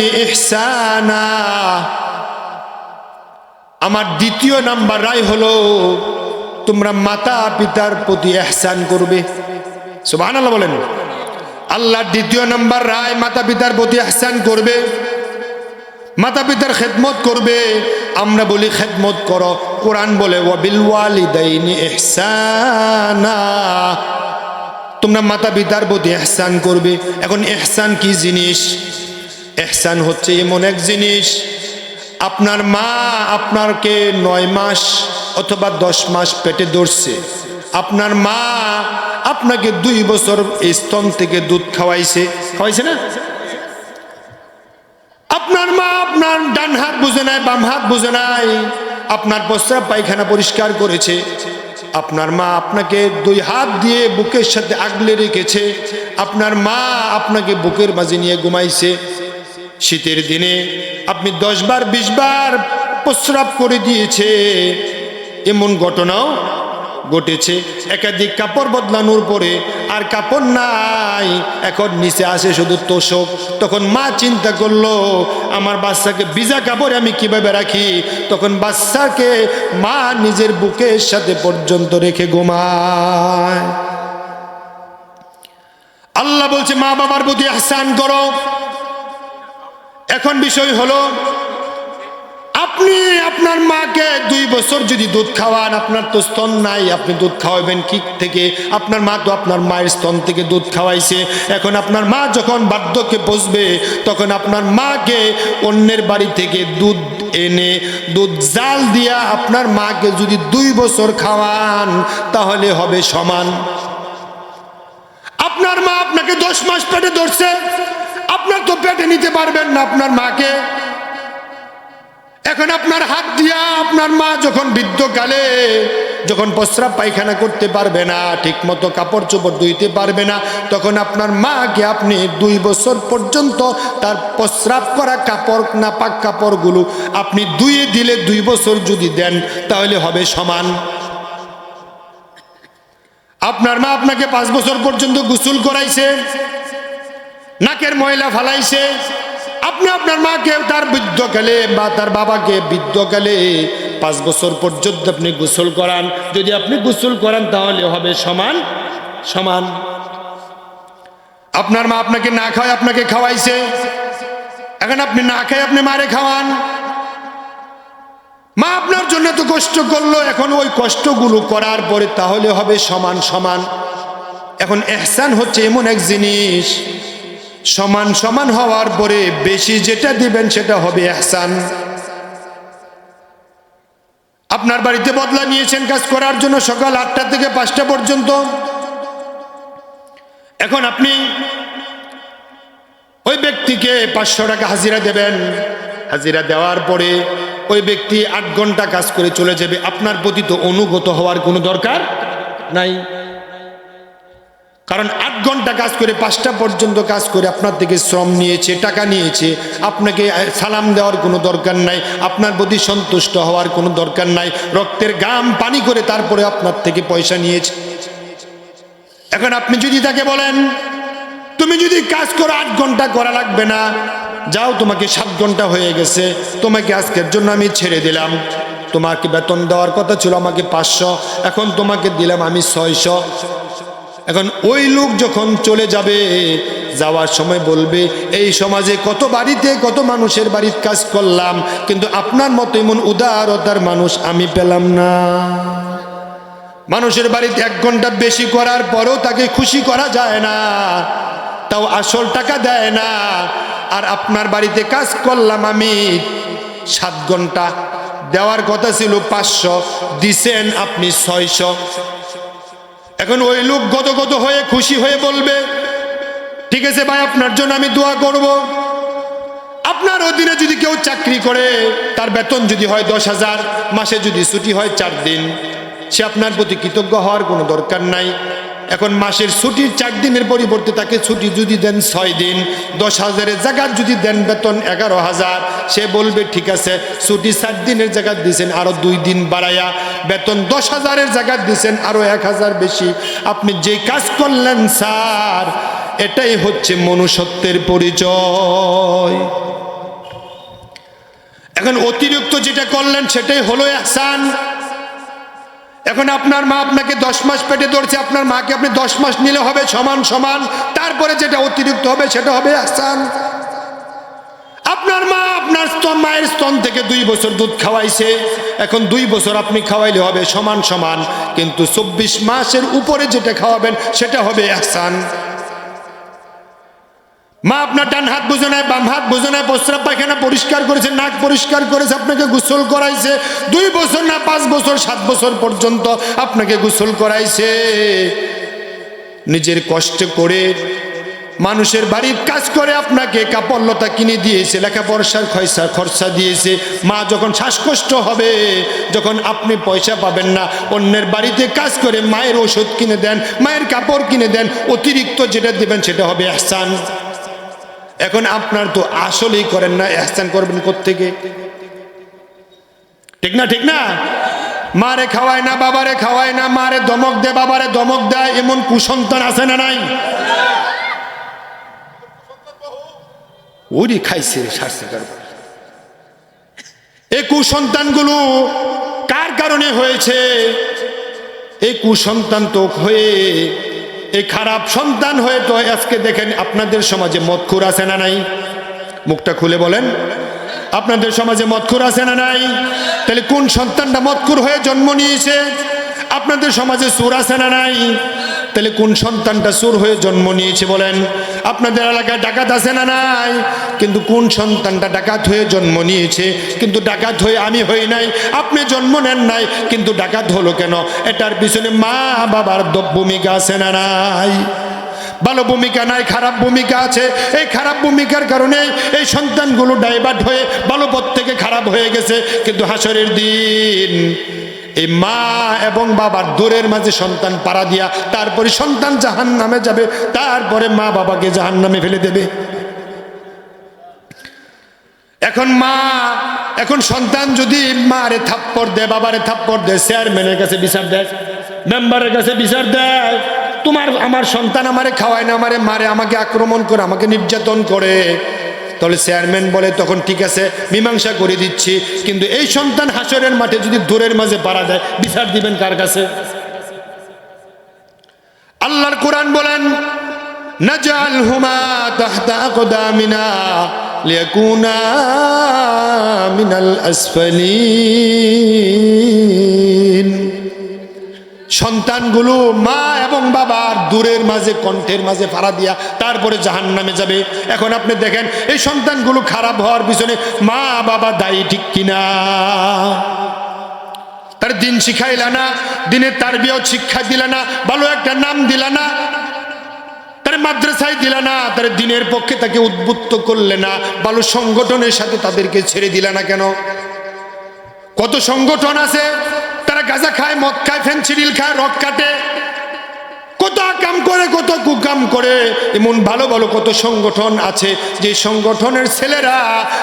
ইহসানা। আমার দ্বিতীয় নাম্বার রায় হলো, তোমরা মাতা পিতার প্রতি এহসান করবে। সুবহানাল্লাহ বলেন। আল্লাহর দ্বিতীয় নাম্বার রায় মাতা পিতার প্রতি এহসান করবে মাতা পিতার খেদমত করবে। আমরা বলি, খেদমত করো। কোরআন বলে ওয়াবিল ওয়ালিদাইনি ইহসানা। তোমরা মাতা পিতার প্রতি এহসান করবে। এখন এহসান কি জিনিস? এহসান হচ্ছে এমন এক জিনিস, আপনার মা আপনারকে নয় মাস অথবা দশ মাস পেটে ধরছে। আপনার মা আপনাকে দুই বছর স্তন থেকে দুধ খাওয়াইছে। খাওয়াইছে না? আপনার মা আপনার ডান হাত বুঝে নাই, বাম হাত বুঝে নাই। আপনার প্রস্রাব পায়খানা পরিষ্কার করেছে। আপনার মা আপনাকে দুই হাত দিয়ে বুকের সাথে আগলে রেখেছে। আপনার মা আপনাকে বুকের মাঝে নিয়ে ঘুমাইছে। শীতের দিনে আপনি দশ বার, বিশ বার প্রস্রাব করে দিয়েছে। এমন ঘটনাও ঘটেছে। একাধিক কাপড় বদলানোর পরে আর কাপড় নাই। এখন নিচে আসে শুধু তোষক। তখন মা চিন্তা করল, আমার বাচ্চাকে ভিজা কাপড় আমি কীভাবে রাখি? তখন বাচ্চাকে মা নিজের বুকের সাথে পর্যন্ত রেখে ঘুমায়। আল্লাহ বলছে, মা বাবার প্রতি আহসান করো। এখন বিষয় হলো আপনি আপনার মাকে দুই বছর যদি দুধ খাওয়ান, আপনার তো স্তন নাই, আপনি দুধ খাওয়াবেন কি থেকে? আপনার মা তো আপনার মায়ের স্তন থেকে দুধ খাওয়াইছে। এখন আপনার মা যখন বার্ধক্যে বসবে, তখন আপনার মাকে অন্যের বাড়ি থেকে দুধ এনে, দুধ জাল দিয়া আপনার মাকে যদি দুই বছর খাওয়ান, তাহলে হবে সমান। আপনার মা আপনাকে দশ মাস পেটে ধরছে। আপনার তো পেটে নিতে পারবেন না আপনার মাকে। এখন আপনার হাত দিয়া আপনার মা যখন বৃদ্ধ বৃদ্ধকালে যখন প্রস্রাব পায়খানা করতে পারবে না ঠিক মতো কাপড় চোপড় ধুইতে পারবে না, তখন আপনার মাকে আপনি দুই বছর পর্যন্ত তার প্রস্রাব করা কাপড় না পাক কাপড়গুলো আপনি ধুয়ে দিলে দুই বছর যদি দেন, তাহলে হবে সমান। আপনার মা আপনাকে পাঁচ বছর পর্যন্ত গোসল করাইছে, নাকের ময়লা ফালাইছে আপনি আপনার মাকে তার বৃদ্ধ বৃদ্ধকালে বা তার বাবাকে বৃদ্ধকালে পাঁচ বছর পর্যন্ত আপনি গোসল করান। যদি আপনি গোসল করান তাহলে হবে সমান সমান। আপনার মা আপনাকে না খাওয়ায়, আপনাকে খাওয়াইছে। এখন আপনি না খায় আপনি মারে খাওয়ান। মা আপনার জন্য তো কষ্ট করল, এখন ওই কষ্টগুলো করার পরে তাহলে হবে সমান সমান। এখন এহসান হচ্ছে এমন এক জিনিস সমান সমান হওয়ার পরে বেশি যেটা দিবেন সেটা হবে এহসান। আপনার বাড়িতে বদলা নিয়েছেন কাজ করার জন্য সকাল আটটা থেকে পাঁচটা পর্যন্ত। এখন আপনি ওই ব্যক্তিকে পাঁচশো টাকা হাজিরা দেবেন। হাজিরা দেওয়ার পরে ওই ব্যক্তি আট ঘণ্টা কাজ করে চলে যাবে। আপনার প্রতি তো অনুগত হওয়ার কোনো দরকার নাই। কারণ আট ঘণ্টা কাজ করে পাঁচটা পর্যন্ত কাজ করে আপনার থেকে শ্রম নিয়েছে, টাকা নিয়েছে, আপনাকে সালাম দেওয়ার কোনো দরকার নাই, আপনার প্রতি সন্তুষ্ট হওয়ার কোনো দরকার নাই, রক্তের গাম, পানি করে তারপরে আপনার থেকে পয়সা নিয়েছে। এখন আপনি যদি তাকে বলেন, তুমি যদি কাজ করো, আট ঘণ্টা করা লাগবে না, যাও তোমাকে সাত ঘণ্টা হয়ে গেছে, তোমাকে আজকের জন্য আমি ছেড়ে দিলাম। তোমাকে বেতন দেওয়ার কথা ছিল আমাকে পাঁচশো, এখন তোমাকে দিলাম আমি ছয়শো। এখন ওই লোক যখন চলে যাবে, যাওয়ার সময় বলবে, এই সমাজে কত বাড়িতে কত মানুষের বাড়ির কাজ করলাম, কিন্তু আপনার মতো এমন উদারতার মানুষ আমি পেলাম না। মানুষের বাড়িতে এক ঘণ্টা বেশি করার পরেও তাকে খুশি করা যায় না, তাও আসল টাকা দেয় না। আর আপনার বাড়িতে কাজ করলাম আমি, সাত ঘণ্টা। দেওয়ার কথা ছিল পাঁচশো, দিছেন আপনি ছয়শো। এখন ওই লোক গত হয়ে খুশি হয়ে বলবে, ঠিক আছে ভাই, আপনার জন্য আমি দোয়া করব। আপনার অধীনে যদি কেউ চাকরি করে, তার বেতন যদি হয় দশ হাজার, মাসে যদি ছুটি হয় চার দিন, সে আপনার প্রতি কৃতজ্ঞ হওয়ার কোনো দরকার নাই। এখন মাসের ছুটির চার দিনের পরিবর্তে তাকে ছুটি যদি দেন ছয় দিন, দশ হাজারের জায়গার যদি দেন বেতন এগারো হাজার। সে বলবে, ঠিক আছে। ছুটি চার দিনের জায়গা দিয়েছেন আরও দুই দিন বাড়াইয়া বেতন দশ হাজারের জায়গা দিয়েছেন আরও এক হাজার বেশি। আপনি যে কাজ করলেন স্যার, এটাই হচ্ছে মনুষ্যত্বের পরিচয়। এখন অতিরিক্ত যেটা করলেন, সেটাই হলো এহসান। এখন আপনার মা আপনাকে দশ মাস পেটে ধরছে, আপনার মাকে আপনি দশ মাস নিলে হবে সমান সমান, তারপরে যেটা অতিরিক্ত হবে সেটা হবে আসান আপনার মা আপনার স্তন, মায়ের স্তন থেকে দুই বছর দুধ খাওয়াইছে, এখন দুই বছর আপনি খাওয়াইলে হবে সমান সমান, কিন্তু চব্বিশ মাসের উপরে যেটা খাওয়াবেন সেটা হবে এহসান মা আপনার ডান হাত বুঝে নেয় বাম হাত বুঝে নেয় প্রস্রাব পায়খানা পরিষ্কার করেছে, নাক পরিষ্কার করেছে, আপনাকে গোসল করাইছে, দুই বছর না পাঁচ বছর, সাত বছর পর্যন্ত আপনাকে গোসল করাইছে। নিজের কষ্ট করে মানুষের বাড়ির কাজ করে আপনাকে কাপড় লতা কিনে দিয়েছে, লেখাপড়ার খয়সা খরচা দিয়েছে। মা যখন শ্বাসকষ্ট হবে, যখন আপনি পয়সা পাবেন না, অন্যের বাড়িতে কাজ করে মায়ের ওষুধ কিনে দেন, মায়ের কাপড় কিনে দেন, অতিরিক্ত যেটা দেবেন সেটা হবে এহসান। এখন আপনার তো আসলেই করেন না, এহসান করবেন থেকে ঠিক না ঠিক না? মারে খাওয়ায় না, বাবারে খাওয়ায় না, মারে দমক দেয়, বাবারে দমক দেয়, এমন কুসন্তান আছে না নাই? ওরই খাইছে সারছে এই কুসন্তানগুলো কার কারণে হয়েছে? এই কুসন্তান তো হয়ে এই খারাপ সন্তান হয়ে তো আজকে দেখেন আপনাদের সমাজে মদখুর আছে না নাই? মুখটা খুলে বলেন। আপনাদের সমাজে মদখুর আছে না নাই? তাহলে কোন সন্তানটা মদখুর হয়ে জন্ম নিয়েছে? আপনাদের সমাজে সুর আছে না নাই? তাহলে কোন সন্তানটা সুর হয়ে জন্ম নিয়েছে বলেন? আপনাদের এলাকায় ডাকাত আছে না নাই? কিন্তু কোন সন্তানটা ডাকাত হয়ে জন্ম নিয়েছে? কিন্তু ডাকাত হয়ে আমি হই নাই, আপনি জন্ম নেন নাই, কিন্তু ডাকাত হলো কেন? এটার পিছনে মা বাবার ভূমিকা আছে না নাই? ভালো ভূমিকা নাই, খারাপ ভূমিকা আছে। এই খারাপ ভূমিকার কারণে এই সন্তানগুলো ডাইভার্ট হয়ে ভালো পথ থেকে খারাপ হয়ে গেছে। কিন্তু হাসরের দিন এই মা এবং বাবার দূরের মাঝে সন্তান পাড়া দিয়া, তারপরে সন্তান জাহান নামে যাবে, তারপরে মা বাবাকে জাহান নামে ফেলে দেবে। এখন মা, এখন সন্তান যদি মারে থাপ্পড় দেয়, বাবারে থাপ্পড় দেয়, চেয়ারম্যানের কাছে বিচার দেয়, মেম্বারের কাছে বিচার দেয়, তোমার, আমার সন্তান আমারে খাওয়ায় না, আমারে মারে, আমাকে আক্রমণ করে, আমাকে নির্যাতন করে তাহলে চেয়ারম্যান বলে তখন ঠিক আছে, মীমাংসা করে দিচ্ছি। কিন্তু এই সন্তান হাসরের মাঠে যদি দূরের মাঝে পারা যায় বিচার দিবেন কার কাছে? আল্লাহর কোরআন বলেন, নাজাল হুমা তাহতা আকদামিনা লিয়াকুনা মিনাল আসফালিন। সন্তানগুলো মা এবং বাবার দূরের মাঝে, কণ্ঠের মাঝে ফাড়া দিয়া তারপরে জাহান নামে যাবে। এখন আপনি দেখেন, এই সন্তানগুলো খারাপ হওয়ার পিছনে মা, বাবা দায়ী ঠিক কিনা? তার দিন শিখাইলা না, দিনের তার শিক্ষা দিলা না, ভালো একটা নাম দিলা না, তার মাদ্রাসায় দিলা না, তার দিনের পক্ষে তাকে উদ্বুদ্ধ করলে না, ভালো সংগঠনের সাথে তাদেরকে ছেড়ে দিলা না কেন? কত সংগঠন আছে? গাঁজা খায়, মদ খায় ফেন্সিডিল খায়, রক কাটে। কত কাম করে, কত কুকাম করে। এমন ভালো ভালো কত সংগঠন আছে যে সংগঠনের ছেলেরা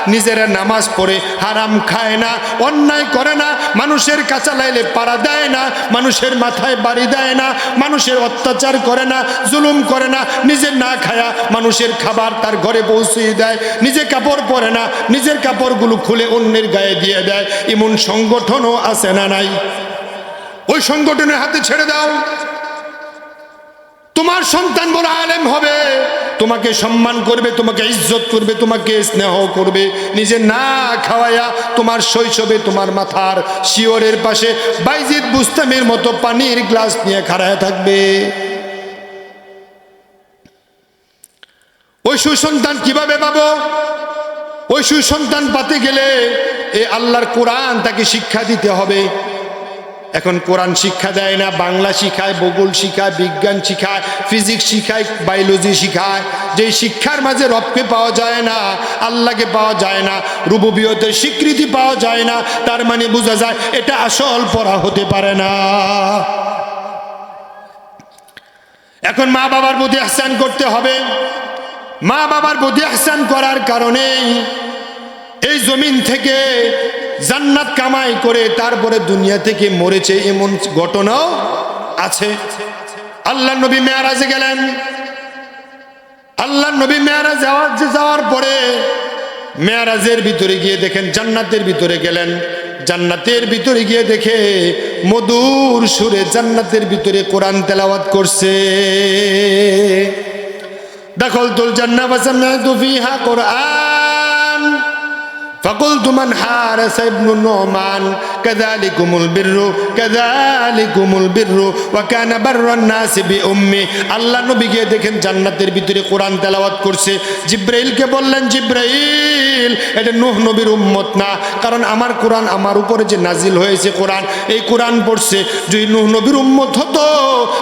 নিজেরা নামাজ পড়ে, হারাম খায় না, অন্যায় করে না, মানুষের কাঁচা লাইলে পাড়া দেয় না, মানুষের মাথায় বাড়ি দেয় না, মানুষের অত্যাচার করে না, জুলুম করে না, নিজে না খায়া মানুষের খাবার তার ঘরে পৌঁছিয়ে দেয়, নিজে কাপড় পরে না, নিজের কাপড়গুলো খুলে অন্যের গায়ে দিয়ে দেয়। এমন সংগঠনও আছে না নাই? ওই সংগঠনের হাতে ছেড়ে দাও। তোমার সন্তান বড় আলেম হবে। তোমাকে সম্মান করবে, তোমাকে ইজ্জত করবে, তোমাকে স্নেহ করবে। নিজে না খাওয়ায়া তোমার শৈশবে তোমার মাথার শিওরের পাশে বাইজিদ বুস্তামের মতো পানির গ্লাস নিয়ে খাড়ায় থাকবে। ওই সুসন্তান কীভাবে পাবো? ওই সুসন্তান পাতে গেলে এ আল্লাহর কোরআন তাকে শিক্ষা দিতে হবে। এখন কোরআন শিক্ষা দেয় না, বাংলা শিখায়, ভূগোল শিখায়, বিজ্ঞান শিখায় ফিজিক্স শিখায় বায়োলজি শিখায়। যে শিক্ষার মাঝে রবকে পাওয়া যায় না, আল্লাহকে পাওয়া যায় না, রুবুবিয়তের স্বীকৃতি পাওয়া যায় না, তার মানে বোঝা যায় এটা আসল পড়া হতে পারে না। এখন মা বাবার প্রতি আহসান করতে হবে। মা বাবার প্রতি আহসান করার কারণেই এই জমিন থেকে জান্নাত কামাই করে তারপরে দুনিয়া থেকে মরেছে এমন ঘটনাও আছে। আল্লাহ নবী মেয়ারাজে গেলেন। আল্লাহ নবী মেয়ারাজ যাওয়ার যে যাওয়ার পরে মেয়ারাজের ভিতরে গিয়ে দেখেন জান্নাতের ভিতরে গেলেন। জান্নাতের ভিতরে গিয়ে দেখে মধুর সুরে জান্নাতের ভিতরে কোরআন তেলাওয়াত করছে। দখল তুল জান্না বাসামিয়াতু ফিহা কোরআন। فقلت من حارس ابن النعمان কাযালিকুমুল বিররু কাযালিকুমুল বিররু ওয়া কানা বাররান নাস বিউম্মি আল্লাহ গিয়ে দেখেন জান্নাতের ভিতরে কোরআন তেলাওয়াত করছে। জিব্রাইলকে বললেন, জিব্রাইল, এটা নূহ নবীর উম্মত না। কারণ আমার কোরআন আমার উপরে যে নাজিল হয়েছে কোরআন, এই কোরআন পড়ছে। যদি নূহ নবীর উম্মত হতো,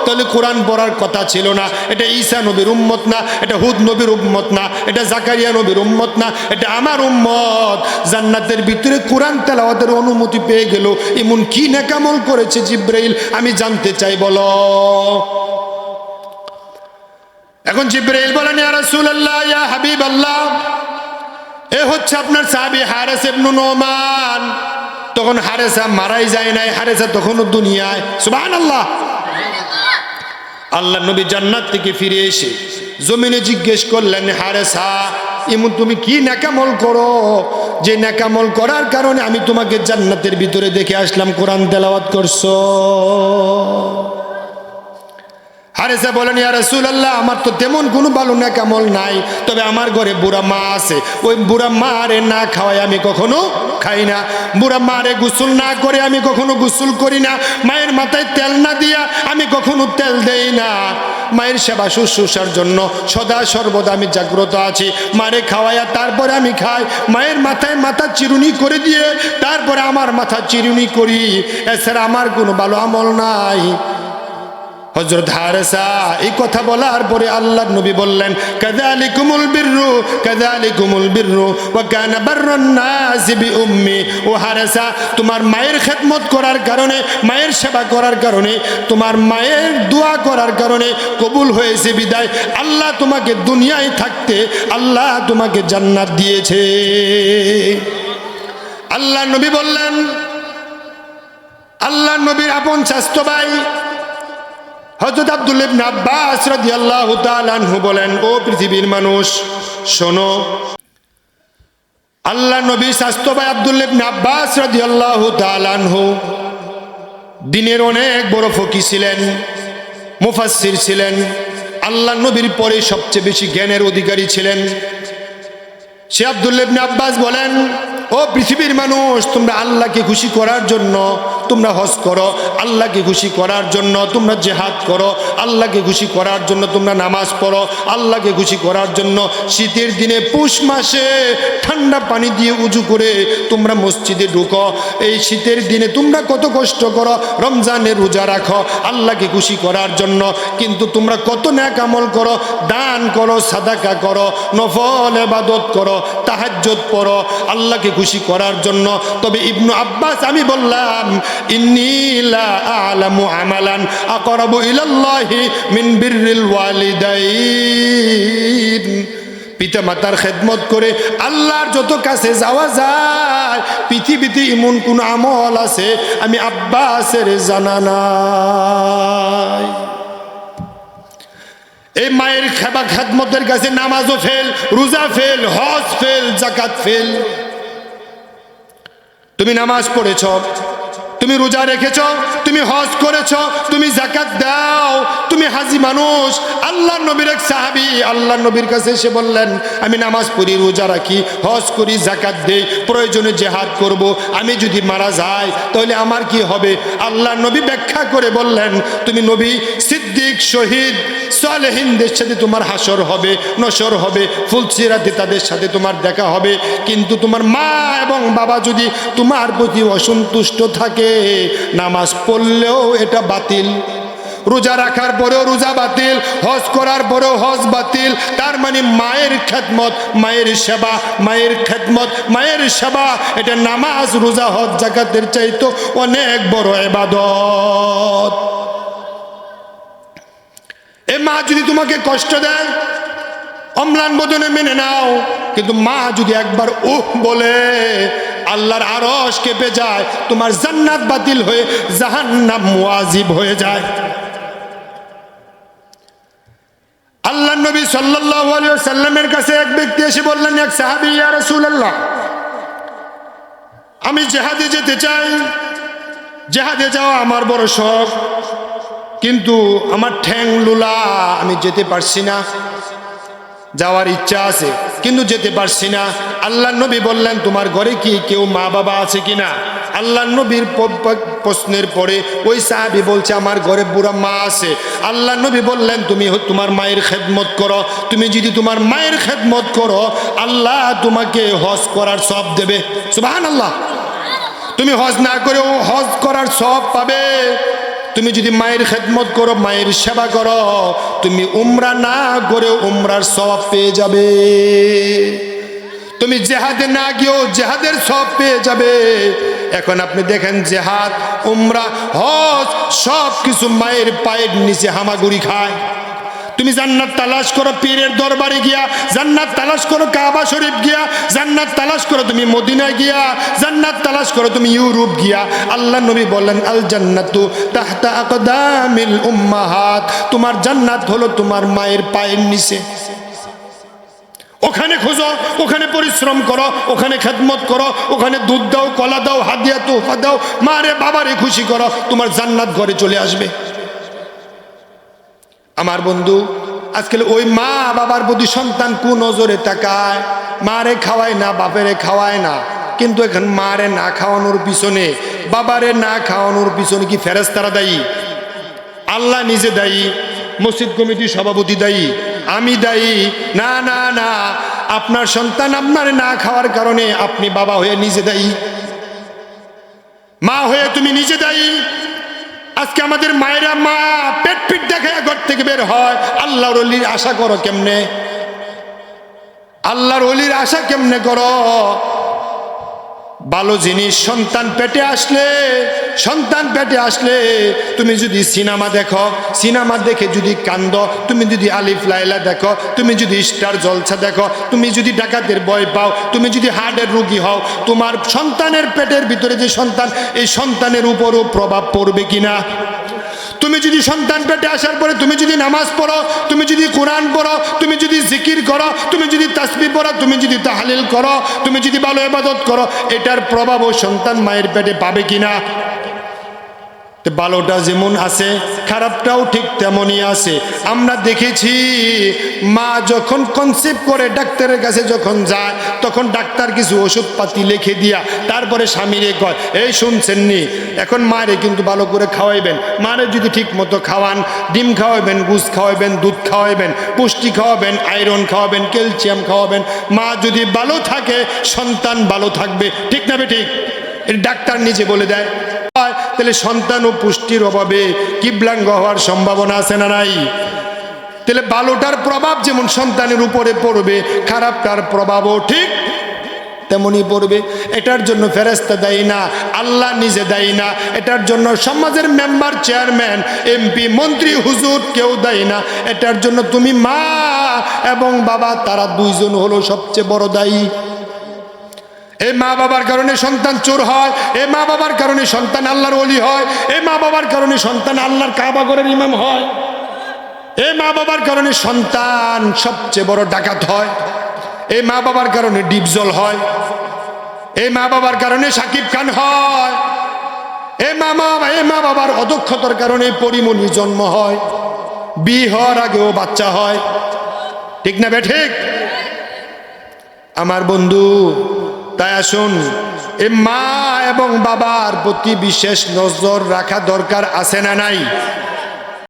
তাহলে কোরআন পড়ার কথা ছিল না। এটা ঈসা নবীর উম্মত না, এটা হুদ নবীর উম্মত না, এটা জাকারিয়া নবীর উম্মত না, এটা আমার উম্মত। জান্নাতের ভিতরে কোরআন তেলাওয়াতের অনুমতি পেয়ে গেল। এমন কি নেকামল করেছে জিব্রাইল? আমি জানতে চাই, বলো। এখন জিব্রাইল বলেন, ইয়া রাসূলুল্লাহ, ইয়া হাবিবাল্লাহ, এ হচ্ছে আপনার সাহাবী হারেস ইবনু নোমান। তখন হারেসা মারাই যায় নাই, হারেসা তখনও দুনিয়ায়। সুবহানাল্লাহ। আল্লাহ নবী জান্নাত থেকে ফিরে এসে জমিনে জিজ্ঞেস করলেন, হারে সা, ইমন তুমি কি নাকামল করো? যে নাকামল করার কারণে আমি তোমাকে জান্নাতের ভিতরে দেখে আসলাম, কোরআন তেলাওয়াত করছ। হারেসা বলেন, ইয়া রাসূলুল্লাহ, আমার তো তেমন কোনো ভালো নাকামল নাই, তবে আমার ঘরে বুড়া মা আছে। ওই বুড়া মারে না খাওয়াই আমি কখনো খাই না। বুড়া মারে গোসল না করে আমি কখনো গোসল করি না। মায়ের মাথায় তেল না দিয়া আমি কখনো তেল দেই না। মায়ের সেবা শুশ্রূষার জন্য সদা সর্বদা আমি জাগ্রত আছি। মারে খাওয়াইয়া তারপরে আমি খাই। মায়ের মাথায় মাথা চিরুনি করে দিয়ে তারপরে আমার মাথা চিরুনি করি। এছাড়া আমার কোনো ভালো আমল নাই। হজরত হারেসা, এই কথা বলার পরে আল্লাহ নবী বললেন কাদালি কুমুল বিররু কাদালি কুমুল বিররু ও কানা বাররান নাসি বি উম্মি। ও হারেসা, তোমার মায়ের খেদমত করার কারণে, মায়ের সেবা করার কারণে, তোমার মায়ের দোয়া করার কারণে কবুল হয়েছে বিদায়। আল্লাহ তোমাকে দুনিয়ায় থাকতে, আল্লাহ তোমাকে জান্নাত দিয়েছে। আল্লাহ নবী বললেন আল্লাহ নবীর আপন স্বাস্থ্য ভাই হজরত আব্দুল ইবনে আব্বাস রাদিয়াল্লাহু তাআলা আনহু বলেন, ও পৃথিবীর মানুষ, শোনো, আল্লাহ নবী স্বাস্থ্য ভাই আব্দুল ইবনে আব্বাস রাদিয়াল্লাহু তাআলা দিনের অনেক বড় ফকি ছিলেন, মুফাসসির ছিলেন, আল্লাহ নবীর পরে সবচেয়ে বেশি জ্ঞানের অধিকারী ছিলেন। সে আব্দুল ইবনে আব্বাস বলেন, ও পৃথিবীর মানুষ, তোমরা আল্লাহকে খুশি করার জন্য, তোমরা হজ করো, আল্লাহকে খুশি করার জন্য তোমরা জেহাদ করো, আল্লাহকে খুশি করার জন্য তোমরা নামাজ পড়ো, আল্লাহকে খুশি করার জন্য শীতের দিনে পুষ মাসে ঠান্ডা পানি দিয়ে উজু করে তোমরা মসজিদে ঢুকো। এই শীতের দিনে তোমরা কত কষ্ট করো রমজানে রোজা রাখো, আল্লাহকে খুশি করার জন্য। কিন্তু তোমরা কত ন্যাক আমল করো, দান করো, সাদাকা করো, নফল এবাদত করো তাহাজ্জত পড়ো, আল্লাহকে খুশি করার জন্য। তবে ইবনু আব্বাস, আমি বললাম ইন্নিলা আলামু আমালান আকরাবু ইলাল্লাহি মিন বিররিল ওয়ালিদাইন। পিতা মাতার খেদমত করে আল্লাহর যত কাছে যাওয়া যায়, পৃথিবীতে এমন কোন আমল আছে? আমি আব্বাসের জানা নাই। এই মায়ের খেবা খেদমতের কাছে নামাজও ফেল, রোজা ফেল, হজ ফেল জাকাত ফেল। তুমি নামাজ পড়েছ তুমি রোজা রেখেছ, তুমি হজ করেছ, তুমি জাকাত দাও, তুমি হাজি মানুষ। আল্লাহ নবীর এক সাহাবি আল্লাহ নবীর কাছে এসে বললেন, আমি নামাজ পড়ি, রোজা রাখি, হজ করি জাকাত দেই, প্রয়োজনে জেহাদ করব, আমি যদি মারা যাই, তাহলে আমার কি হবে? আল্লাহ নবী ব্যাখ্যা করে বললেন, তুমি নবী, সিদ্দিক, শহীদ, সালেহিনদের সাথে তোমার হাসর হবে, নসর হবে, ফুলসিরাতে তাদের সাথে তোমার দেখা হবে, কিন্তু তোমার মা এবং বাবা যদি তোমার প্রতি অসন্তুষ্ট থাকে নামাজ পড়লেও এটা বাতিল। রোজা রাখার পরেও রোজা বাতিল, হজ করার পরেও হজ বাতিল। তার মানে মায়ের খেদমত, মায়ের সেবা, মায়ের খেদমত, মায়ের সেবা, এটা নামাজ, রোজা, হজ, জাকাতের চাইতো অনেক বড় এবাদত। এ মা যদি তোমাকে কষ্ট দেয়, অম্লান বোধনে মেনে নাও। কিন্তু মা যদি একবার উহ বলে আল্লাহর আরস কেঁপে যায় তোমার জান্নাত বাতিল হয়ে জাহান্নাম মুয়াজিব হয়ে যায়। আল্লাহ নবী সাল্লামের কাছে এক ব্যক্তি এসে বললেন, এক সাহাবী, ইয়া আমি জেহাদে যেতে চাই। জেহাদে যাওয়া আমার বড় শখ, কিন্তু আমার ঠ্যাং লুলা, আমি যেতে পারছি না। যাওয়ার ইচ্ছা আছে। কিন্তু যেতে পারছি না। আল্লাহ নবী বললেন, তোমার ঘরে কি কেউ মা বাবা আছে কিনা? আল্লাহ নবীর প্রশ্নের পরে ওই সাহাবি বলছে, আমার ঘরে বুড়া মা আছে। আল্লাহ নবী বললেন, তুমি তোমার মায়ের খেদমত করো। তুমি যদি তোমার মায়ের খেদমত করো, আল্লাহ তোমাকে হজ করার সব দেবে। সুবাহান আল্লাহ তুমি হজ না করেও হজ করার সব পাবে। তুমি যদি মায়ের খেদমত করো, মায়ের সেবা করো, তুমি উমরা না করে উমরার সব পেয়ে যাবে। তুমি জেহাদে না গিয়েও জেহাদের সব পেয়ে যাবে। এখন আপনি দেখেন জেহাদ, উমরা, হজ সব কিছু মায়ের পায়ের নিচে হামাগুড়ি খায়। তুমি জান্নাত তালাশ করো, পীরের দরবারে গিয়া। জান্নাত তালাশ করো, কাবা শরীফ গিয়া। জান্নাত তালাশ করো, তুমি মদিনায় গিয়া। জান্নাত তালাশ করো, তুমি ইউরোপ গিয়া। আল্লাহ নবী বলেন আল জান্নাতু তাহতা আকদামিল উম্মাহাত। তোমার জান্নাত হলো তোমার মায়ের পায়ের নিচে। ওখানে খোঁজো, ওখানে পরিশ্রম করো, ওখানে খেদমত করো, ওখানে দুধ দাও, কলা দাও হাদিয়া তোফা দাও। মারে বাবারে খুশি করো। তোমার জান্নাত ঘরে চলে আসবে। আমার বন্ধু, আজকাল ওই মা বাবার প্রতি সন্তান কু নজরে তাকায়, মারে খাওয়ায় না, বাপেরে খাওয়ায় না, কিন্তু এখন মারে না খাওয়ানোর পিছনে, বাবারে না খাওয়ানোর পিছনে কি ফেরেস্তারা দায়ী? আল্লাহ নিজে দায়ী, মসজিদ কমিটির সভাপতি দায়ী, আমি দায়ী। না না না, আপনার সন্তান আপনার না খাওয়ার কারণে আপনি বাবা হয়ে নিজে দায়ী। মা হয়ে তুমি নিজে দায়ী। আজকে আমাদের মায়েরা মা পেট পিট দেখায় ঘর থেকে বের হয়। আল্লাহর অলির আশা করো কেমনে? আল্লাহর অলির আশা কেমনে করো? ভালো জিনিস সন্তান পেটে আসলে, সন্তান পেটে আসলে, তুমি যদি সিনেমা দেখো, সিনেমা দেখে যদি কান্দ, তুমি যদি আলিফ লাইলা দেখো, তুমি যদি স্টার জলসা দেখো, তুমি যদি ডাকাতের বয় পাও, তুমি যদি হার্টের রুগী হও, তোমার সন্তানের পেটের ভিতরে যে সন্তান, এই সন্তানের উপরও প্রভাব পড়বে কিনা? তুমি যদি সন্তান পেটে আসার পরে তুমি যদি নামাজ পড়ো, তুমি যদি কোরআন পড়ো, তুমি যদি জিকির করো, তুমি যদি তাসবি পড়ো, তুমি যদি তাহালিল করো, তুমি যদি ভালো ইবাদত করো, এটার প্রভাব ও সন্তান মায়ের পেটে পাবে কিনা? ভালোটা যেমন আছে, খারাপটাও ঠিক তেমনই আছে। আমরা দেখেছি, মা যখন কনসেপ্ট করে ডাক্তারের কাছে যখন যায়, তখন ডাক্তার কিছু ওষুধপাতি লিখে দিয়া তারপরে স্বামীরে কয়, এই শুনছেননি এখন মারে কিন্তু ভালো করে খাওয়াইবেন। মারে যদি ঠিক মতো খাওয়ান, ডিম খাওয়াবেন গুস খাওয়াবেন দুধ খাওয়াবেন পুষ্টি খাওয়াবেন, আয়রন খাওয়াবেন, ক্যালসিয়াম খাওয়াবেন, মা যদি ভালো থাকে, সন্তান ভালো থাকবে, ঠিক না বে ঠিক? ডাক্তার নিজে বলে দেয় হয়, তাহলে সন্তান ও পুষ্টির অভাবে কিবলাঙ্গ হওয়ার সম্ভাবনা আছে না নাই? তাহলে ভালোটার প্রভাব যেমন সন্তানের উপরে পড়বে খারাপটার প্রভাবও ঠিক তেমনই পড়বে। এটার জন্য ফেরেস্তা দেয় না আল্লাহ নিজে দেয় না। এটার জন্য সমাজের মেম্বার চেয়ারম্যান এমপি মন্ত্রী হুজুর কেউ দেয় না। এটার জন্য তুমি মা এবং বাবা তারা দুইজন হলো সবচেয়ে বড় দায়ী। এই মা বাবার কারণে সন্তান চোর হয় এই মা বাবার কারণে সন্তান আল্লাহর অলি হয় এই মা বাবার কারণে সন্তান আল্লাহর কাবাগরের ইমাম হয়। এই মা বাবার কারণে সন্তান সবচেয়ে বড় ডাকাত হয়। এই মা বাবার কারণে ডিপজল হয়। এই মা বাবার কারণে সাকিব খান হয়। এ মা বাবা এই মা বাবার অদক্ষতার কারণে পরিমণি জন্ম হয়। বিয়ে হওয়ার আগেও বাচ্চা হয়। ঠিক না বে, ঠিক? আমার বন্ধু তাই আসুন এ মা এবং বাবার প্রতি বিশেষ নজর রাখা দরকার আছে না নাই?